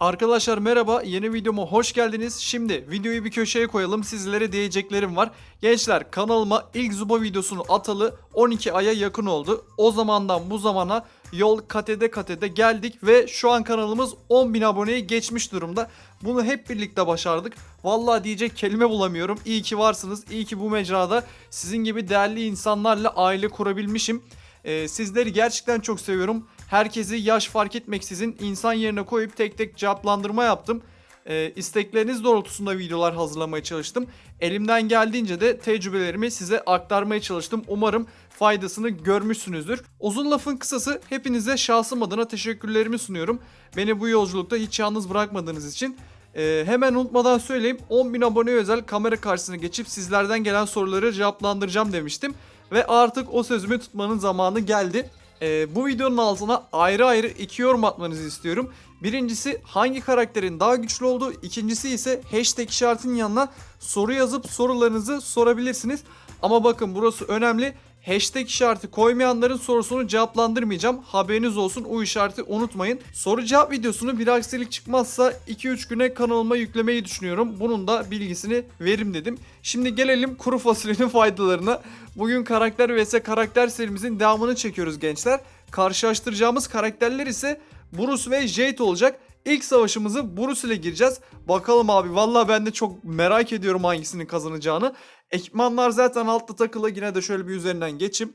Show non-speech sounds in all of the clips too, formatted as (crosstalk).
Arkadaşlar merhaba yeni videoma hoş geldiniz. Şimdi videoyu bir köşeye koyalım sizlere diyeceklerim var. Gençler kanalıma ilk Zuba videosunu atalı 12 aya yakın oldu. O zamandan bu zamana yol katede katede geldik ve şu an kanalımız 10.000 aboneyi geçmiş durumda. Bunu hep birlikte başardık. Vallahi diyecek kelime bulamıyorum. İyi ki varsınız. İyi ki bu mecrada sizin gibi değerli insanlarla aile kurabilmişim. Ee, sizleri gerçekten çok seviyorum. Herkesi yaş fark etmeksizin insan yerine koyup tek tek cevaplandırma yaptım. Ee, istekleriniz doğrultusunda videolar hazırlamaya çalıştım. Elimden geldiğince de tecrübelerimi size aktarmaya çalıştım. Umarım faydasını görmüşsünüzdür. Uzun lafın kısası hepinize şahsım adına teşekkürlerimi sunuyorum. Beni bu yolculukta hiç yalnız bırakmadığınız için. Ee, hemen unutmadan söyleyeyim 10.000 abone özel kamera karşısına geçip sizlerden gelen soruları cevaplandıracağım demiştim. Ve artık o sözümü tutmanın zamanı geldi. Ee, bu videonun altına ayrı ayrı iki yorum atmanızı istiyorum. Birincisi hangi karakterin daha güçlü olduğu, ikincisi ise hashtag işaretinin yanına soru yazıp sorularınızı sorabilirsiniz. Ama bakın burası önemli. Hashtag işareti koymayanların sorusunu cevaplandırmayacağım. Haberiniz olsun o işareti unutmayın. Soru cevap videosunu bir aksilik çıkmazsa 2-3 güne kanalıma yüklemeyi düşünüyorum. Bunun da bilgisini verim dedim. Şimdi gelelim kuru fasulyenin (laughs) faydalarına. Bugün karakter vs karakter serimizin devamını çekiyoruz gençler. Karşılaştıracağımız karakterler ise Bruce ve Jade olacak. İlk savaşımızı Bruce ile gireceğiz. Bakalım abi vallahi ben de çok merak ediyorum hangisinin kazanacağını. Ekipmanlar zaten altta takılı yine de şöyle bir üzerinden geçeyim.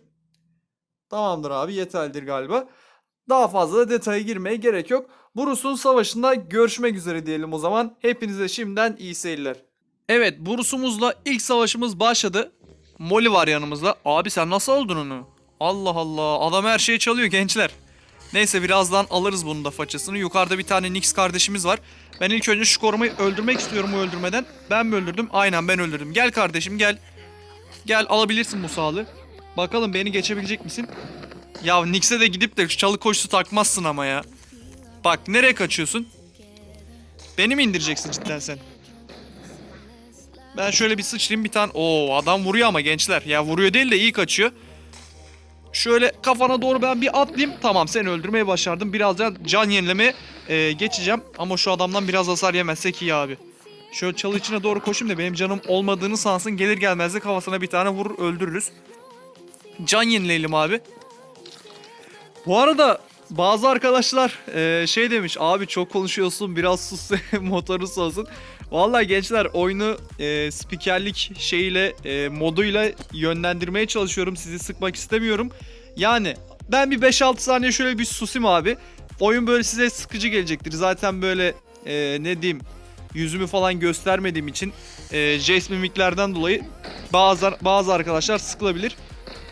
Tamamdır abi yeterlidir galiba. Daha fazla da detaya girmeye gerek yok. Bruce'un savaşında görüşmek üzere diyelim o zaman. Hepinize şimdiden iyi seyirler. Evet Bruce'umuzla ilk savaşımız başladı. Molly var yanımızda. Abi sen nasıl oldun onu? Allah Allah adam her şeyi çalıyor gençler. Neyse birazdan alırız bunun da façasını. Yukarıda bir tane Nix kardeşimiz var. Ben ilk önce şu korumayı öldürmek istiyorum o öldürmeden. Ben mi öldürdüm? Aynen ben öldürdüm. Gel kardeşim gel. Gel alabilirsin bu sağlığı. Bakalım beni geçebilecek misin? Ya Nix'e de gidip de çalı koşusu takmazsın ama ya. Bak nereye kaçıyorsun? Beni mi indireceksin cidden sen? Ben şöyle bir sıçrayayım bir tane. Oo adam vuruyor ama gençler. Ya vuruyor değil de iyi kaçıyor. Şöyle kafana doğru ben bir atlayayım. Tamam seni öldürmeyi başardım. Birazdan can yenileme geçeceğim. Ama şu adamdan biraz hasar yemezsek iyi abi. Şöyle çalı içine doğru koşayım da benim canım olmadığını sansın. Gelir gelmez de kafasına bir tane vurur öldürürüz. Can yenileyelim abi. Bu arada bazı arkadaşlar e, şey demiş abi çok konuşuyorsun biraz sus (laughs) motoru soğusun. Vallahi gençler oyunu e, spikerlik şeyiyle e, moduyla yönlendirmeye çalışıyorum. Sizi sıkmak istemiyorum. Yani ben bir 5-6 saniye şöyle bir susayım abi. Oyun böyle size sıkıcı gelecektir. Zaten böyle e, ne diyeyim yüzümü falan göstermediğim için e, jest mimiklerden dolayı bazı bazı arkadaşlar sıkılabilir.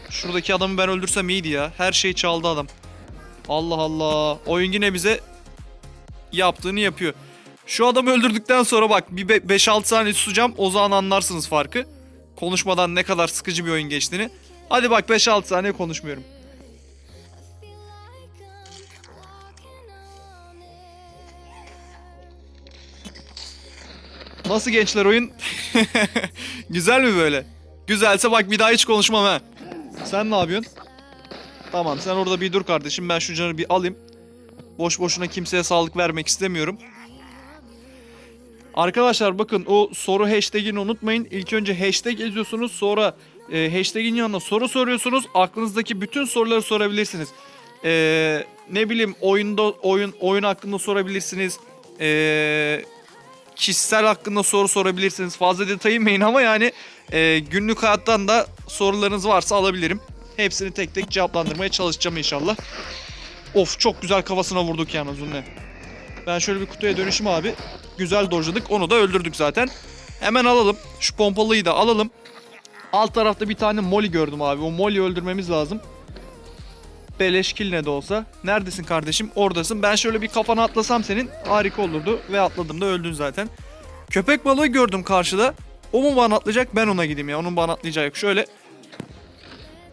Şuradaki adamı ben öldürsem iyiydi ya. Her şeyi çaldı adam. Allah Allah. Oyun yine bize yaptığını yapıyor. Şu adamı öldürdükten sonra bak bir 5-6 saniye susacağım. O zaman anlarsınız farkı. Konuşmadan ne kadar sıkıcı bir oyun geçtiğini. Hadi bak 5-6 saniye konuşmuyorum. Nasıl gençler oyun? (laughs) Güzel mi böyle? Güzelse bak bir daha hiç konuşmam ha. Sen ne yapıyorsun? Tamam sen orada bir dur kardeşim. Ben şu canı bir alayım. Boş boşuna kimseye sağlık vermek istemiyorum. Arkadaşlar bakın o soru hashtagini unutmayın. İlk önce hashtag yazıyorsunuz. Sonra e, hashtagin yanına soru soruyorsunuz. Aklınızdaki bütün soruları sorabilirsiniz. E, ne bileyim oyunda oyun oyun hakkında sorabilirsiniz. E, kişisel hakkında soru sorabilirsiniz. Fazla detay inmeyin ama yani e, günlük hayattan da sorularınız varsa alabilirim. Hepsini tek tek cevaplandırmaya çalışacağım inşallah. Of çok güzel kafasına vurduk yalnız Zunne. Ben şöyle bir kutuya dönüşüm abi. Güzel dojladık. Onu da öldürdük zaten. Hemen alalım. Şu pompalıyı da alalım. Alt tarafta bir tane Molly gördüm abi. O Molly'yi öldürmemiz lazım. Beleş kill ne de olsa. Neredesin kardeşim? Oradasın. Ben şöyle bir kafana atlasam senin harika olurdu. Ve atladım da öldün zaten. Köpek balığı gördüm karşıda. O mu bana atlayacak ben ona gideyim ya. Onun bana atlayacağı yok. Şöyle.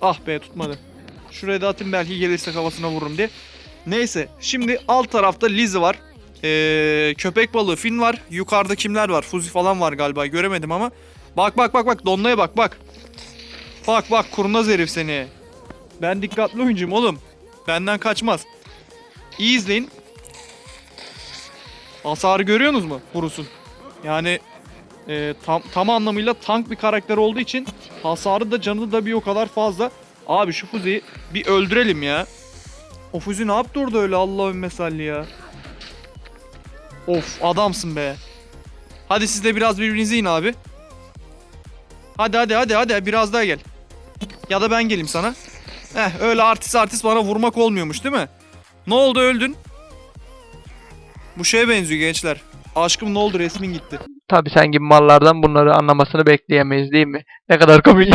Ah be tutmadı. Şuraya da atayım belki gelirse kafasına vururum diye. Neyse şimdi alt tarafta Lizzie var. Ee, köpek balığı Finn var. Yukarıda kimler var? Fuzi falan var galiba göremedim ama. Bak bak bak bak Donna'ya bak bak. Bak bak kurnaz herif seni. Ben dikkatli oyuncuyum oğlum. Benden kaçmaz. İyi izleyin. Hasarı görüyorsunuz mu Bruce'un? Yani e, tam, tam anlamıyla tank bir karakter olduğu için hasarı da canı da bir o kadar fazla. Abi şu Fuzi'yi bir öldürelim ya. O Fuzi ne yaptı orada öyle Allah'ın mesalli ya. Of adamsın be. Hadi siz de biraz birbirinizi yiyin abi. Hadi hadi hadi hadi biraz daha gel. Ya da ben geleyim sana. Heh öyle artist artist bana vurmak olmuyormuş değil mi? Ne oldu öldün? Bu şeye benziyor gençler. Aşkım ne oldu resmin gitti. Tabi sen gibi mallardan bunları anlamasını bekleyemeyiz değil mi? Ne kadar komik. (laughs)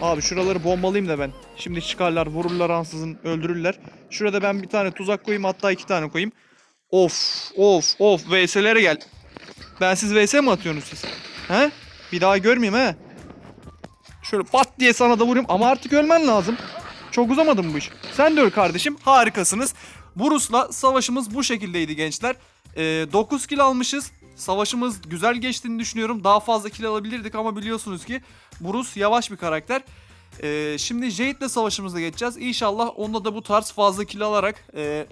Abi şuraları bombalayayım da ben. Şimdi çıkarlar vururlar ansızın öldürürler. Şurada ben bir tane tuzak koyayım hatta iki tane koyayım. Of of of VS'lere gel. Ben siz VS mi atıyorsunuz siz? He? Bir daha görmeyeyim he. Şöyle pat diye sana da vurayım ama artık ölmen lazım. Çok uzamadı mı bu iş? Sen de öl kardeşim. Harikasınız. Burus'la savaşımız bu şekildeydi gençler. Ee, 9 kill almışız. Savaşımız güzel geçtiğini düşünüyorum. Daha fazla kill alabilirdik ama biliyorsunuz ki Burus yavaş bir karakter. Ee, şimdi Jade'le savaşımıza geçeceğiz. İnşallah onda da bu tarz fazla kill alarak e,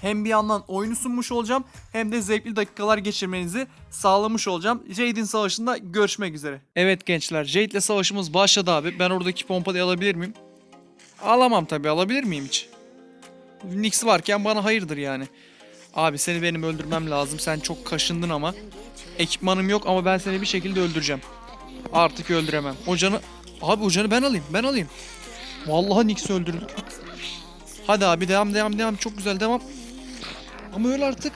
hem bir yandan oyunu sunmuş olacağım hem de zevkli dakikalar geçirmenizi sağlamış olacağım. Jade'in savaşında görüşmek üzere. Evet gençler Jade'le savaşımız başladı abi. Ben oradaki pompadayı alabilir miyim? Alamam tabii alabilir miyim hiç? Nix varken bana hayırdır yani. Abi seni benim öldürmem lazım. Sen çok kaşındın ama. Ekipmanım yok ama ben seni bir şekilde öldüreceğim. Artık öldüremem. O canı... Abi o canı ben alayım. Ben alayım. Vallahi Nix'i öldürdük. Hadi abi devam devam devam. Çok güzel devam. Ama öl artık.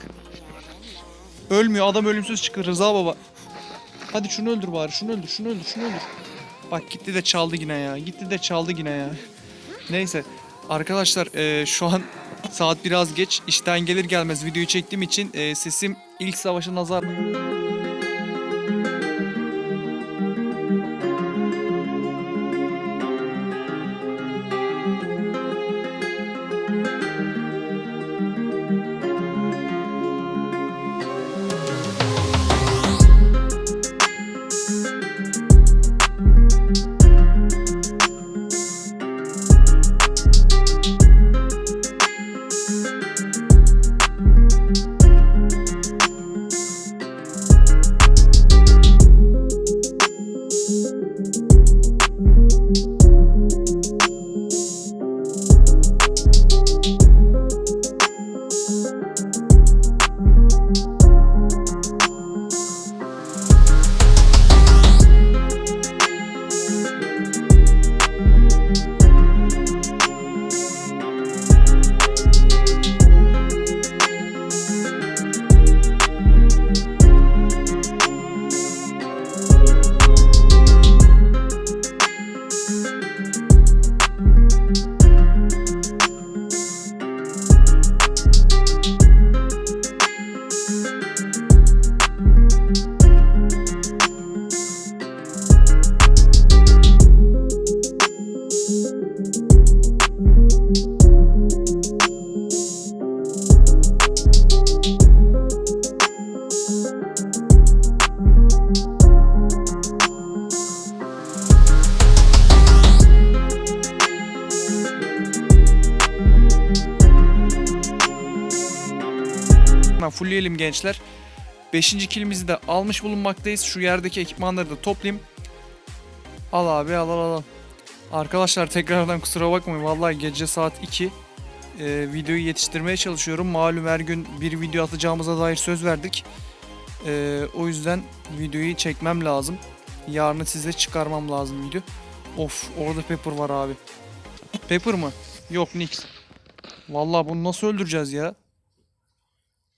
Ölmüyor. Adam ölümsüz çıkıyor Rıza baba. Hadi şunu öldür bari. Şunu öldür. Şunu öldür. Şunu öldür. Bak gitti de çaldı yine ya. Gitti de çaldı yine ya. Neyse. Arkadaşlar eee, şu an saat biraz geç. İşten gelir gelmez videoyu çektiğim için eee, sesim ilk savaşa nazar... Hemen fullleyelim gençler. Beşinci kilimizi de almış bulunmaktayız. Şu yerdeki ekipmanları da toplayayım. Al abi al al al. Arkadaşlar tekrardan kusura bakmayın. Vallahi gece saat 2. Ee, videoyu yetiştirmeye çalışıyorum. Malum her gün bir video atacağımıza dair söz verdik. Ee, o yüzden videoyu çekmem lazım. Yarını size çıkarmam lazım video. Of orada Pepper var abi. Pepper mı? Yok Nix. Vallahi bunu nasıl öldüreceğiz ya?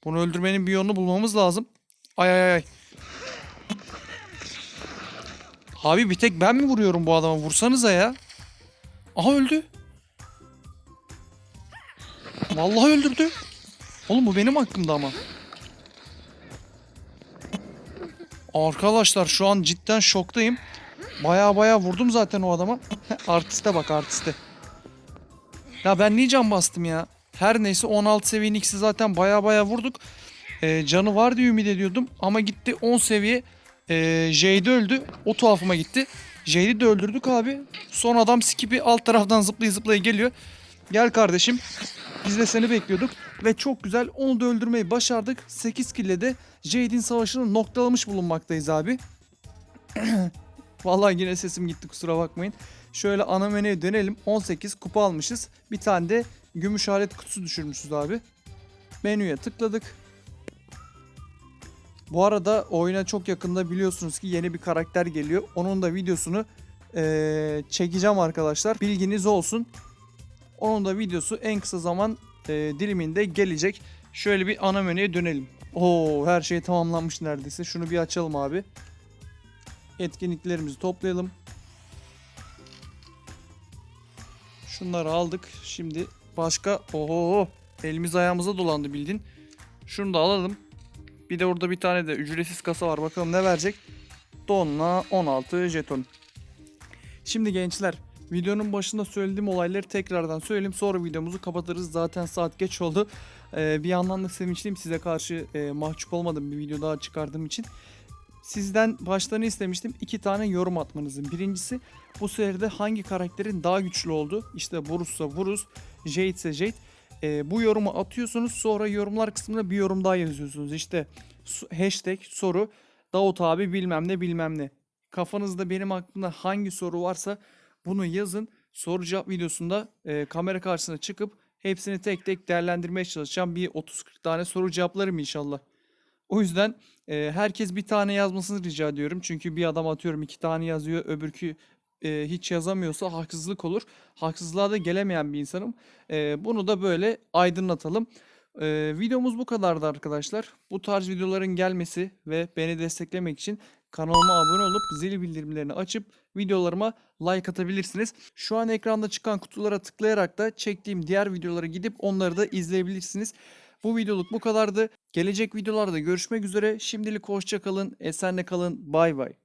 Bunu öldürmenin bir yolunu bulmamız lazım. Ay ay ay. Abi bir tek ben mi vuruyorum bu adama? Vursanıza ya. Aha öldü. Vallahi öldürdü. Oğlum bu benim hakkımda ama. Arkadaşlar şu an cidden şoktayım. Baya baya vurdum zaten o adama. (laughs) artiste bak artiste. Ya ben niye can bastım ya? Her neyse 16 seviye X'i zaten baya baya vurduk. Ee, canı var diye ümit ediyordum. Ama gitti 10 seviye ee, Jade öldü. O tuhafıma gitti. Jade'i de öldürdük abi. Son adam Skip'i alt taraftan zıplaya zıplaya geliyor. Gel kardeşim. Biz de seni bekliyorduk ve çok güzel onu da öldürmeyi başardık. 8 kille de Jade'in savaşını noktalamış bulunmaktayız abi. (clears throat) Vallahi yine sesim gitti kusura bakmayın. Şöyle ana menüye dönelim. 18 kupa almışız. Bir tane de gümüş alet kutusu düşürmüşüz abi. Menüye tıkladık. Bu arada oyuna çok yakında biliyorsunuz ki yeni bir karakter geliyor. Onun da videosunu eee, çekeceğim arkadaşlar. Bilginiz olsun. Onun da videosu en kısa zaman eee, diliminde gelecek. Şöyle bir ana menüye dönelim. Oo her şey tamamlanmış neredeyse. Şunu bir açalım abi. Etkinliklerimizi toplayalım. Şunları aldık. Şimdi başka oho elimiz ayağımıza dolandı bildin. Şunu da alalım. Bir de orada bir tane de ücretsiz kasa var. Bakalım ne verecek? Donla 16 jeton. Şimdi gençler videonun başında söylediğim olayları tekrardan söyleyeyim. Sonra videomuzu kapatırız. Zaten saat geç oldu. Ee, bir yandan da sevinçliyim size karşı e, mahcup olmadım bir video daha çıkardığım için. Sizden başta ne istemiştim? İki tane yorum atmanızın. Birincisi bu seride hangi karakterin daha güçlü olduğu. İşte Bruce'sa Bruce, Jade ise Jade. Ee, bu yorumu atıyorsunuz. Sonra yorumlar kısmına bir yorum daha yazıyorsunuz. İşte hashtag soru Davut abi bilmem ne bilmem ne. Kafanızda benim aklımda hangi soru varsa bunu yazın. Soru cevap videosunda e, kamera karşısına çıkıp hepsini tek tek değerlendirmeye çalışacağım. Bir 30-40 tane soru cevaplarım inşallah. O yüzden e, herkes bir tane yazmasını rica ediyorum. Çünkü bir adam atıyorum iki tane yazıyor, öbürkü e, hiç yazamıyorsa haksızlık olur. Haksızlığa da gelemeyen bir insanım. E, bunu da böyle aydınlatalım. E, videomuz bu kadardı arkadaşlar. Bu tarz videoların gelmesi ve beni desteklemek için kanalıma abone olup zil bildirimlerini açıp videolarıma like atabilirsiniz. Şu an ekranda çıkan kutulara tıklayarak da çektiğim diğer videolara gidip onları da izleyebilirsiniz. Bu videoluk bu kadardı. Gelecek videolarda görüşmek üzere. Şimdilik hoşça kalın, esenle kalın. Bay bay.